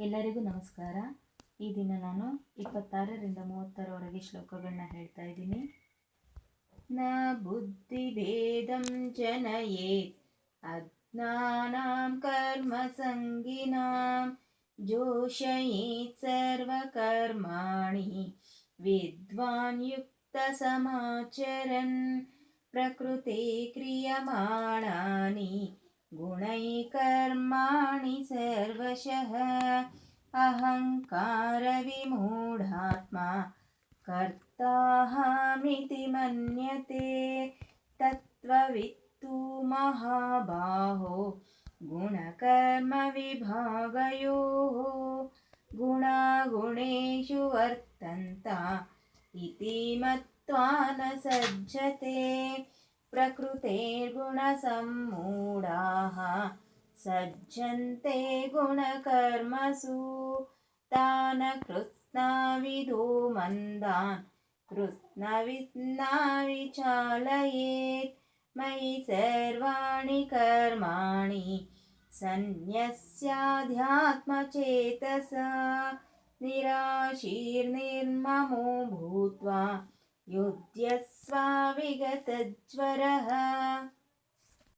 ಎಲ್ಲರಿಗೂ ನಮಸ್ಕಾರ. ಈ ದಿನ ನಾನು ಇಪ್ಪತ್ತಾರರಿಂದ ಮೂವತ್ತರವರೆಗೆ ಶ್ಲೋಕಗಳನ್ನ ಹೇಳ್ತಾ ಇದ್ದೀನಿ. ನ ಬುದ್ಧಿಭೇದಂ ಜನಯೇ, ಅಜ್ಞಾನಾಂ ಕರ್ಮ ಸಂಗಿನಾಂ, ಜೋಷಯೇತ್ ಸರ್ವಕರ್ಮಾಣಿ ವಿದ್ವಾನ್ ಯುಕ್ತ ಸಮಾಚರನ್, ಪ್ರಕೃತಿ ಕ್ರಿಯಮಾಣಾನಿ गुणैकर्माणि सर्वशः। अहङ्कारविमूढात्मा कर्ताहमिति मन्यते। तत्त्ववित्तु महाबाहो गुणकर्मविभागयोः। गुणागुणेषु वर्तन्त इति मत्वा न सज्जते। प्रकृतेर्गुणसम्मूढाः सज्जन्ते गुणकर्मसु। तान् कृत्स्नाविदो मन्दान्। कृत्स्नवित्ना विचालयेत् मयि सर्वाणि कर्माणि। सन्न्यस्याध्यात्मचेतसा निराशीर्निर्ममो भूत्वा युध्यस्वा विगतज्वरः